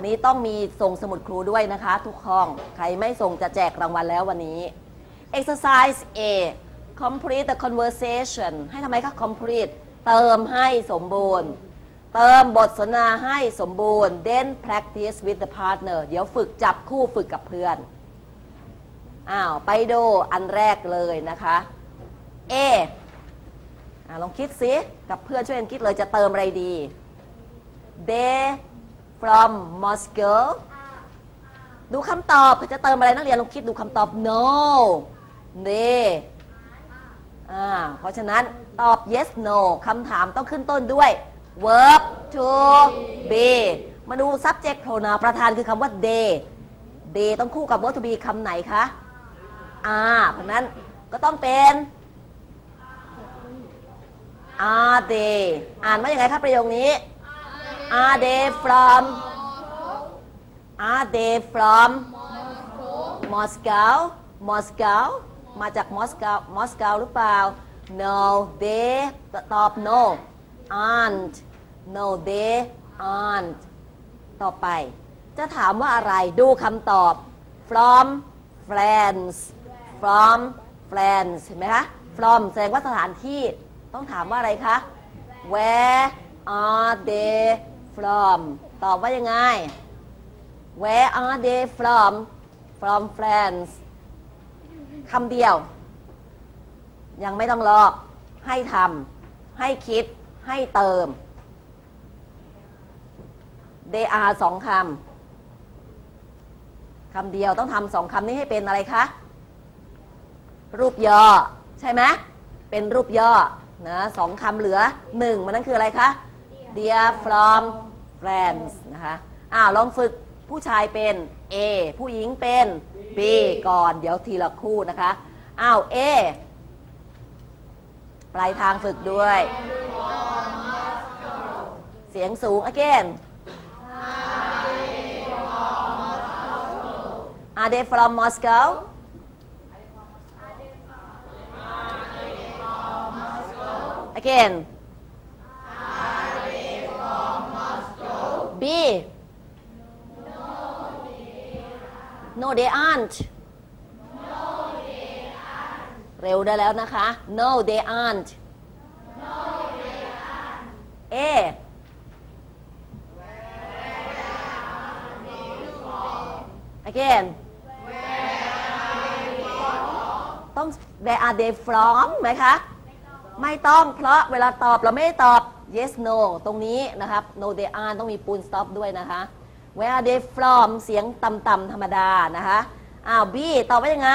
นี้ต้องมีส่งสมุดครูด้วยนะคะ ทุกห้อง ใครไม่ส่งจะแจกรางวัลแล้ววันนี้ exercise A complete the conversation ให้ทำไมคะ complete เติมให้สมบูรณ์ เติมบทสนทนาให้สมบูรณ์ then practice with the partner เดี๋ยวฝึกจับคู่ฝึกกับเพื่อน อ้าว ไปดูอันแรกเลยนะคะ A อ่าลองคิดสิ กับเพื่อนช่วยกันคิดเลยจะเติมอะไรดี they from Moscow ดูคำตอบจะเติมอะไรนักเรียนลองคิดดูคำตอบ no they อ่าเพราะฉะนั้นตอบ yes no คำถามต้องขึ้นต้นด้วย verb to be มาดู subject pronoun ประธานคือคำว่า they they ต้องคู่กับ verb to be คำไหนคะอ่าเพราะฉะนั้นก็ต้องเป็น are they อ่านว่าอย่างไงครับประโยคนี้ are they from are they from Moscow Moscow มาจากมอสโกวมอสโกวหรือเปล่า no they ตอบ no aren't no they aren't ต่อไป จะถามว่าอะไรดูคำตอบ from France from France เห็นไหมคะ from แสดงว่าสถานที่ต้องถามว่าอะไรคะ where are they from ตอบว่ายังไง where are they from from France คำเดียว ยังไม่ต้องลอก ให้ทำให้คิด ให้เติม they are สองคำคำเดียวต้องทำสองคำนี้ให้เป็นอะไรคะ รูปย่อ ใช่ไหมเป็นรูปย่อนะสองคำเหลือหนึ่งมันนั่นคืออะไรคะ dear from friends นะคะอ้าวลองฝึกผู้ชายเป็น A ผู้หญิงเป็น B ก่อนเดี๋ยวทีละคู่นะคะอ้าว A ปลายทางฝึกด้วย เสียงสูง again Are they from Moscow? Again. B. No, they aren't. เร็วได้แล้วนะคะ No, they aren't. A. Again. ต้อง where are they from ไหมคะ ไม่ต้องเพราะเวลาตอบเราไม่ได้ตอบ yes no ตรงนี้นะครับ no they aren't ต้องมีปูน stop ด้วยนะคะ where are they from เสียงต่ำๆธรรมดานะคะอ้าว B ตอบว่ายังไง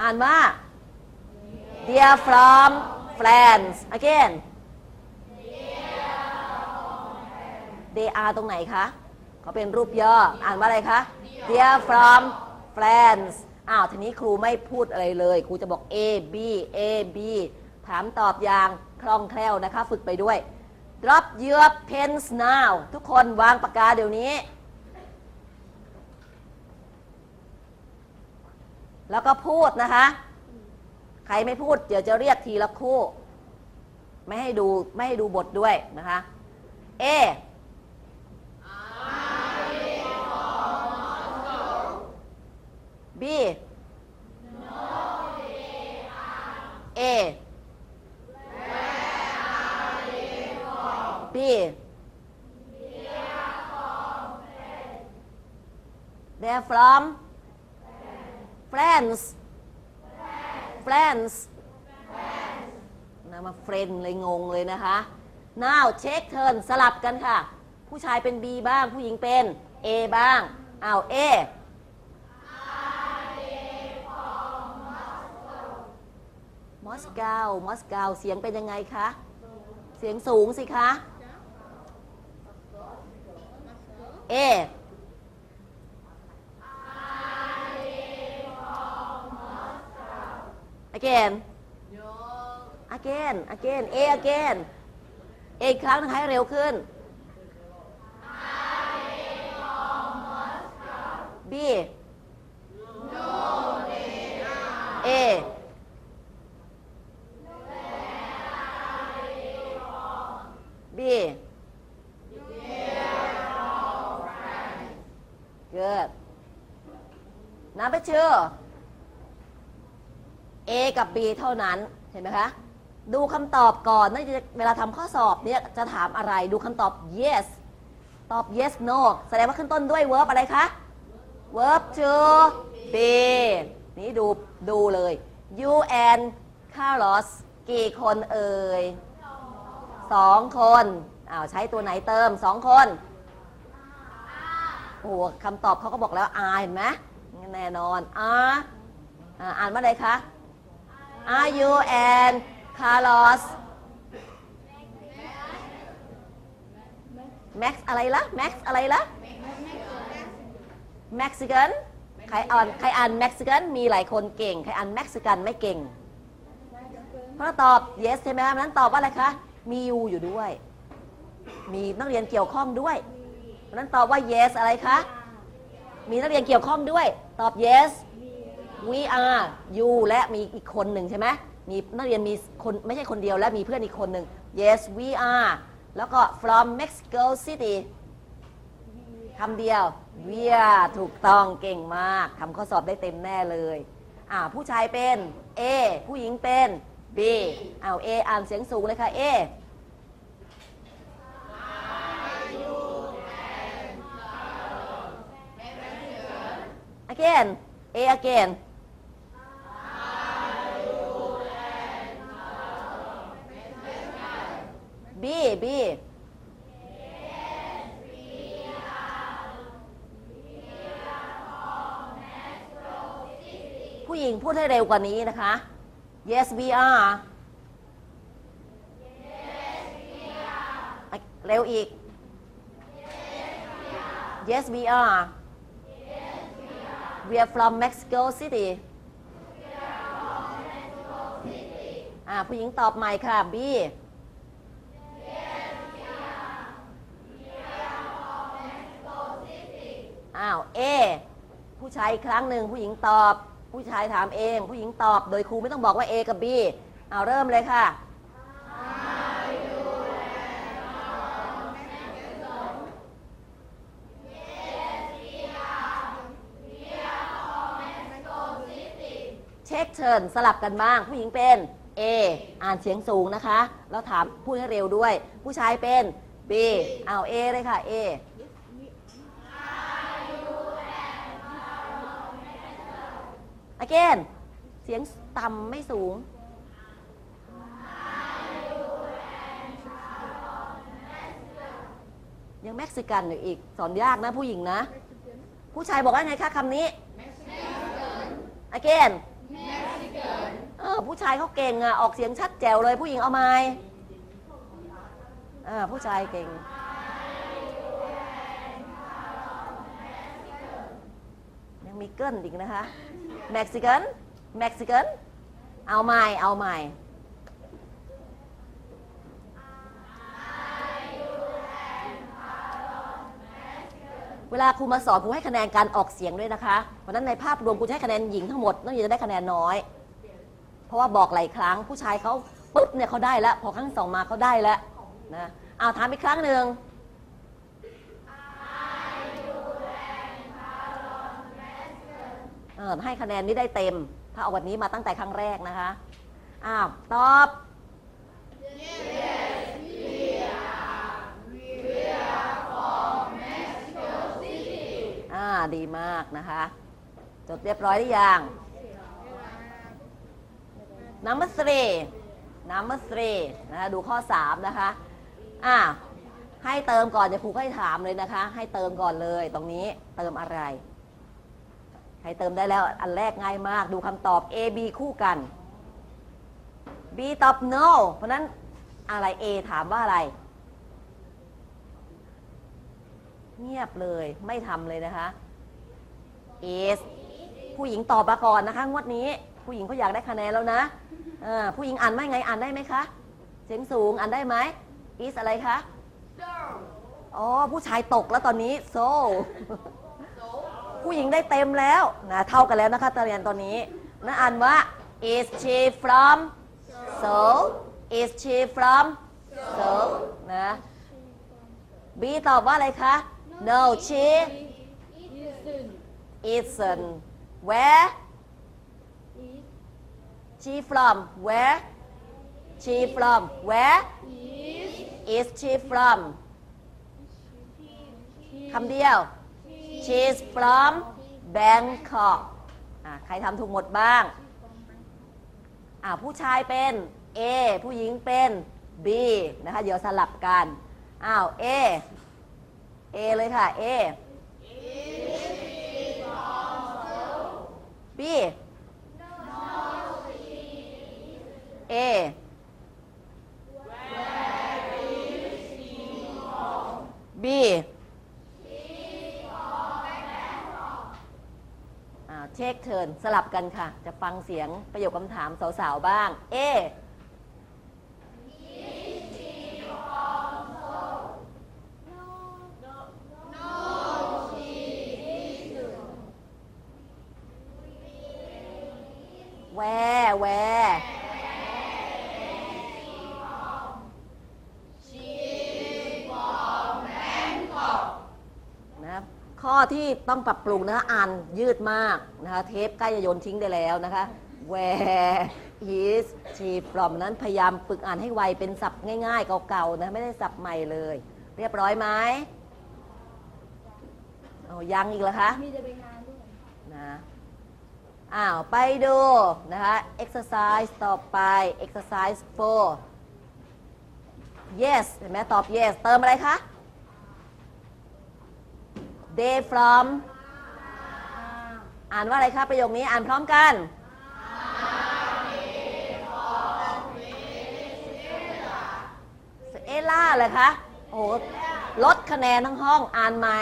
อ่านว่า they are from France again they are ตรงไหนคะเขาเป็นรูปย่อ อ่านว่าอะไรคะ they are from France อ้าวทีนี้ครูไม่พูดอะไรเลย ครูจะบอก A B A B ถามตอบอย่างคล่องแคล่วนะคะ ฝึกไปด้วย drop your pens now ทุกคนวางปากกาเดี๋ยวนี้ แล้วก็พูดนะคะ ใครไม่พูดเดี๋ยวจะเรียกทีละคู่ ไม่ให้ดูไม่ให้ดูบทด้วยนะคะ A B A B They're from France France นะมาเฟรนเลยงงเลยนะคะ now check turn สลับกันค่ะ ผู้ชายเป็น B บ้างผู้หญิงเป็น A บ้างอ้าว A มอสกาว มอสกาว เสียงเป็นยังไงคะ เสียงสูงสิคะเอ again again again A again A อีกครั้งนึงให้เร็วขึ้น B Number two A กับ B เท่านั้นเห็นไหมคะ ดูคำตอบก่อนนั่นจะเวลาทำข้อสอบเนี่ยจะถามอะไรดูคำตอบ yes ตอบ yes no แสดงว่าขึ้นต้นด้วย verb อะไรคะ verb to be นี่ดูดูเลย you and Carlos กี่คนเอ่ยสองคนอ้าวใช้ตัวไหนเติมสองคนโอ้คำตอบเขาก็บอกแล้ว R เห็นไหม แน่นอน R อ่าอ่านว่าอะไรคะ Are you and Carlos Max อะไรละ Max อะไรละ Mexican ใครอ่านใครอ่าน Mexican มีหลายคนเก่ง ใครอ่าน Mexican ไม่เก่ง เพราะตอบ yes ใช่ไหมครับนั้นตอบว่าอะไรคะ มี you อยู่ด้วย มีนักเรียนเกี่ยวข้องด้วยนั้นตอบว่า yes อะไรคะ มีนักเรียนเกี่ยวข้องด้วย ตอบ yes we are you และมีอีกคนหนึ่งใช่ไหมมีนักเรียนมีคนไม่ใช่คนเดียวและมีเพื่อนอีกคนหนึ่ง yes we are แล้วก็ from Mexico City คำเดียว we are ถูกต้องเก่งมากทำข้อสอบได้เต็มแน่เลยอ่าผู้ชายเป็น A ผู้หญิงเป็น B เอ้า A อ่านเสียงสูงเลยค่ะ A again A again B B ผู้หญิงพูดให้เร็วกว่านี้นะคะ Yes we are เร็วอีก Yes we are We are from Mexico City อ่าผู้หญิงตอบใหม่ค่ะ B อ้าว A ผู้ชายอีกครั้งหนึ่งผู้หญิงตอบ ผู้ชายถามเอง ผู้หญิงตอบ โดยครูไม่ต้องบอกว่า A กับ B เอาเริ่มเลยค่ะ ช็คเชิญสลับกันบ้าง ผู้หญิงเป็น A อ่านเสียงสูงนะคะ แล้วถามพูดให้เร็วด้วย ผู้ชายเป็น B เอา A เลยค่ะ A again เสียงต่ำไม่สูง ยังเม็กซิกันอยู่อีก สอนยากนะผู้หญิงนะ ผู้ชายบอกว่าไงคะคำนี้ again ออผู้ชายเขาเก่งอะออกเสียงชัดแจ๋วเลย ผู้หญิงเอาไหมอ่าผู้ชายเก่ง ยังมีเกิลอีกนะคะ Mexican Mexican เอาใหม่เอาใหม่เวลาครูมาสอนครูให้คะแนนการออกเสียงด้วยนะคะ เพราะฉะนั้นในภาพรวมครูจะให้คะแนนหญิงทั้งหมดนักเรียนจะได้คะแนนน้อย เพราะว่าบอกหลายครั้งผู้ชายเขาปุ๊บเนี่ยเขาได้แล้ว พอครั้งสองมาเขาได้แล้วนะเอาถามอีกครั้งหนึ่งเออให้คะแนนนี้ได้เต็ม ถ้าเอาวันนี้มาตั้งแต่ครั้งแรกนะคะอ้าวตอบอ่าดีมากนะคะ จดเรียบร้อยหรือยัง number three number three นะคะดูข้อ 3 นะคะอ่าให้เติมก่อนจะครูให้ถามเลยนะคะ ให้เติมก่อนเลยตรงนี้เติมอะไรใครเติมได้แล้วอันแรกง่ายมากดูคำตอบ A B คู่กัน B ตอบ no เพราะนั้นอะไร A ถามว่าอะไร เงียบเลยไม่ทำเลยนะคะ is ผู้หญิงตอบมาก่อนนะคะ งวดนี้ ผู้หญิงเขาอยากได้คะแนนแล้วนะเออผู้หญิงอ่านไม่ไงอ่านได้ไหมคะเสียงสูงอ่านได้ไหม is อะไรคะอ๋อผู้ชายตกแล้วตอนนี้ so ผู้หญิงได้เต็มแล้วนะเท่ากันแล้วนะคะตะเรียนตอนนี้นะอ่านว่า is she from Seoul is she from so นะ B ตอบว่าอะไรคะ no she isn't where she from where she from where is she from คำเดียว she's from Bangkok อะใครทำถูกหมดบ้างอ่าผู้ชายเป็น A ผู้หญิงเป็น B นะคะ เดี๋ยวสลับกัน อ้าว A A เลยค่ะ A B A B อ่าเช็คเทิร์นสลับกันค่ะ จะฟังเสียงประโยคคำถามสาวๆบ้าง A ที่ต้องปรับปรุงนะคะอ่านยืดมากนะคะเทปใกล้จะโยนทิ้งได้แล้วนะคะ where is she from นั้นพยายามฝึกอ่านให้ไวเป็นศัพท์ง่าย ๆ เก่าๆนะไม่ได้ศัพท์ใหม่เลย เรียบร้อยไหมโอ้ยังอีกเหรอคะมีจะไปงานด้วยนะอ้าวไปดูนะคะ exercise ต่อไป exercise 4 yes เห็นไหมตอบ yes เติมอะไรคะ they from อ่านว่าอะไรคะประโยคนี้อ่านพร้อมกันเอล่าเลยคะโอ้โหลดคะแนนทั้งห้องอ่านใหม่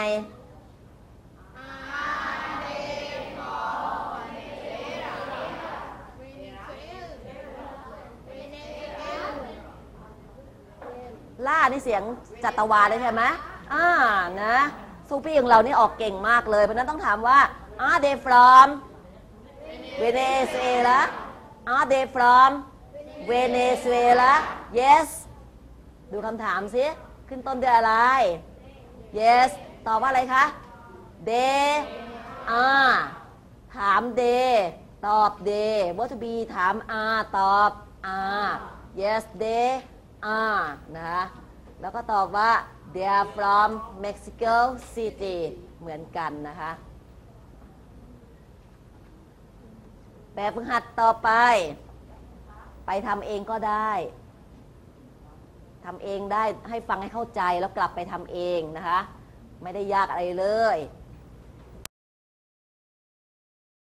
ล่านี่เสียงจัตวาเลยใช่ไหมอ่านะ ซูปี้ของเรานี่ออกเก่งมากเลย เพราะฉะนั้นต้องถามว่า are they from Venezuela are they from Venezuela yes ดูคำถามสิ ขึ้นต้นด้วยอะไร yes ตอบว่าอะไรคะ they are ถาม they ตอบ they what to be ถาม are ตอบ are yes they are นะคะ แล้วก็ตอบว่า they are from Mexico City เหมือนกันนะคะ แบบฝึกหัดต่อไป ไปทำเองก็ได้ทำเองได้ให้ฟังให้เข้าใจแล้วกลับไปทำเองนะคะ ไม่ได้ยากอะไรเลย